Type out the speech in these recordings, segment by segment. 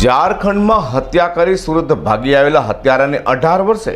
ઝારખંડમાં હત્યા કરી સુરત ભાગી આવેલા હત્યારાને અઢાર વર્ષે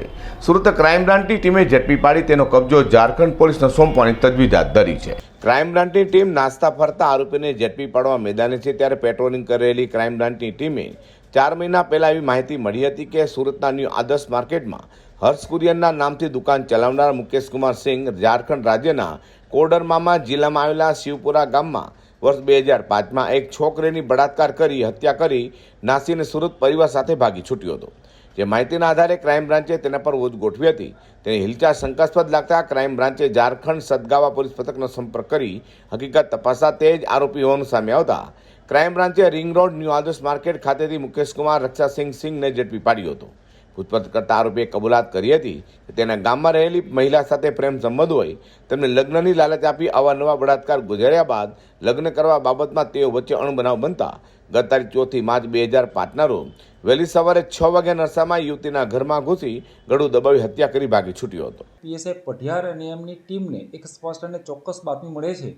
સુરત ક્રાઇમ બ્રાન્ચની ટીમે ઝડપી પાડી તેનો કબજો ઝારખંડ પોલીસને સોંપવાની તજવીજ હાથ ધરી છે. ક્રાઇમ બ્રાન્ચની ટીમ નાસ્તા ફરતા આરોપીને ઝડપી પાડવા મેદાને છે ત્યારે પેટ્રોલિંગ કરેલી ક્રાઇમ બ્રાન્ચની ટીમે ચાર મહિના પહેલા એવી માહિતી મળી હતી કે સુરતના ન્યૂ આદર્શ માર્કેટમાં હર્ષ કુરિયનના નામથી દુકાન ચલાવનાર મુકેશ કુમાર સિંહ ઝારખંડ રાજ્યના કોડરમામા જિલ્લામાં આવેલા શિવપુરા ગામમાં વર્ષ બે હજાર પાંચમાં એક છોકરીની બળાત્કાર કરી, હત્યા કરી નાસીને સુરત પરિવાર સાથે ભાગી છૂટ્યો હતો. જે માહિતીના આધારે ક્રાઇમ બ્રાન્ચે તેના પર વોચ ગોઠવી હતી. તેની હિલચાલ શંકાસ્પદ લાગતા ક્રાઇમ બ્રાન્ચે ઝારખંડ સદગાવા પોલીસ પથકનો સંપર્ક કરી હકીકત તપાસતા તે જ આરોપી હોવાનું સામે આવતા crime બ્રાન્ચે ring road new Adarsh market ખાતેથી મુકેશ કુમાર રક્ષાસિંહ સિંહને ઝડપી પાડ્યો હતો. પૂછપરછ આરોપીએ કબૂલાત કરી હતી તેના ગામમાં રહેલી મહિલા સાથે પ્રેમ સંબંધ હોય, તેમને લગ્નની લાલચ આપી અવારનવાર બળાત્કાર ગુજાર્યા બાદ લગ્ન કરવા બાબતમાં તેઓ વચ્ચે અણબનાવ બનતા ગત તારીખ ચોથી માર્ચ બે હજાર પાંચના રોજ વહેલી સવારે છ વાગ્યા નરસામાં યુવતીના ઘરમાં ઘૂસી ગળું દબાવી હત્યા કરી ભાગી છૂટ્યો હતો. પીએસઆઈ પઢિયાર અને એમની ટીમને એક સ્પષ્ટ અને ચોક્કસ બાતમી મળે છે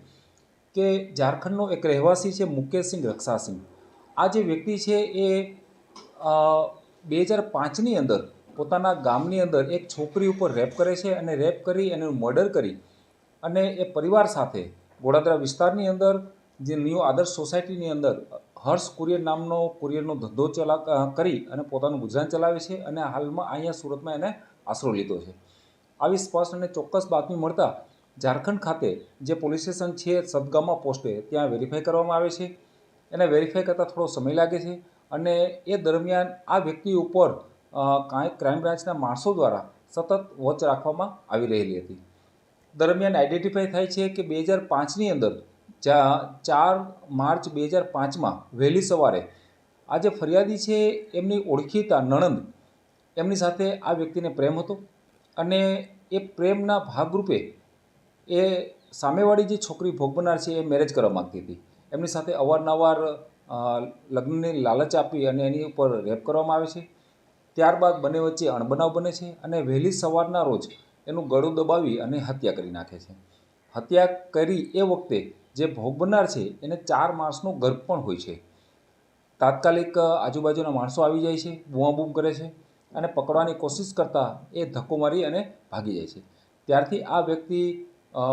કે ઝારખંડનો એક રહેવાસી છે મુકેશસિંહ રક્ષાસિંહ. આ જે વ્યક્તિ છે એ બે હજાર પાંચની અંદર પોતાના ગામની અંદર એક છોકરી ઉપર રેપ કરે છે અને રેપ કરી એનું મર્ડર કરી અને એ પરિવાર સાથે ગોડાદરા વિસ્તારની અંદર જે ન્યૂ આદર્શ સોસાયટીની અંદર હર્ષ કુરિયર નામનો કુરિયરનો ધંધો ચલા કરી અને પોતાનું ગુજરાન ચલાવે છે અને હાલમાં અહીંયા સુરતમાં એને આશરો લીધો છે. આવી સ્પષ્ટ અને ચોક્કસ બાતમી મળતા ઝારખંડ ખાતે જે પોલીસ સ્ટેશન છે સદગામમાં પોસ્ટે ત્યાં વેરીફાઈ કરવામાં આવે છે. એને વેરીફાઈ કરતાં થોડો સમય લાગે છે. અને એ દરમિયાન આ વ્યક્તિ ઉપર કાંઈ ક્રાઇમ બ્રાન્ચના માણસો દ્વારા સતત વોચ રાખવામાં આવી રહેલી હતી. દરમિયાન આઈડેન્ટિફાઈ થાય છે કે બે હજાર પાંચની અંદર જ્યાં ચાર માર્ચ બે હજાર પાંચમાં વહેલી સવારે આ જે ફરિયાદી છે એમની ઓળખીતા નણંદ. એમની સાથે આ વ્યક્તિને પ્રેમ હતો અને એ પ્રેમના ભાગરૂપે એ સામેવાળી જે છોકરી ભોગ બનનાર છે એ મેરેજ કરવા માગતી હતી. એમની સાથે અવારનવાર લગ્નની લાલચ આપી અને એની ઉપર રેપ કરવામાં આવે છે. ત્યારબાદ બંને વચ્ચે અણબનાવ બને છે અને વહેલી સવારના રોજ એનું ગળું દબાવી અને હત્યા કરી નાખે છે. હત્યા કરી એ વખતે જે ભોગ બનનાર છે, એને ચાર માસનો ગર્ભ પણ હોય છે. તાત્કાલિક આજુબાજુના માણસો આવી જાય છે, બૂમાબૂમ કરે છે અને પકડવાની કોશિશ કરતાં એ ધક્કો મારી અને ભાગી જાય છે. ત્યારથી આ વ્યક્તિ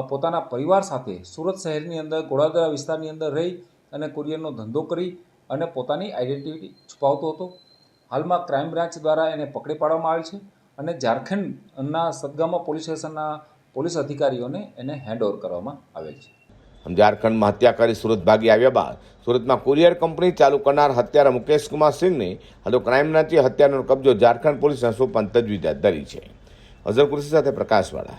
પોતાના પરિવાર સાથે સુરત શહેરની અંદર ગોળાદરા વિસ્તારની અંદર રહી અને કુરિયરનો ધંધો કરી અને પોતાની આઈડેન્ટિટી છુપાવતો હતો. હાલમાં ક્રાઇમ બ્રાન્ચ દ્વારા એને પકડી પાડવામાં આવેલ છે અને ઝારખંડના સદગામા પોલીસ સ્ટેશનના પોલીસ અધિકારીઓને એને હેન્ડઓવર કરવામાં આવેલ છે. ઝારખંડમાં હત્યા કરી સુરત ભાગી આવ્યા બાદ સુરતમાં કુરિયર કંપની ચાલુ કરનાર હત્યારા મુકેશ કુમાર સિંહને હાલો ક્રાઇમ બ્રાન્ચે હત્યાનો કબજો ઝારખંડ પોલીસના સોંપવાની તજવીજ હાથ ધરી છે. અઝર કુરેશી સાથે પ્રકાશવાળા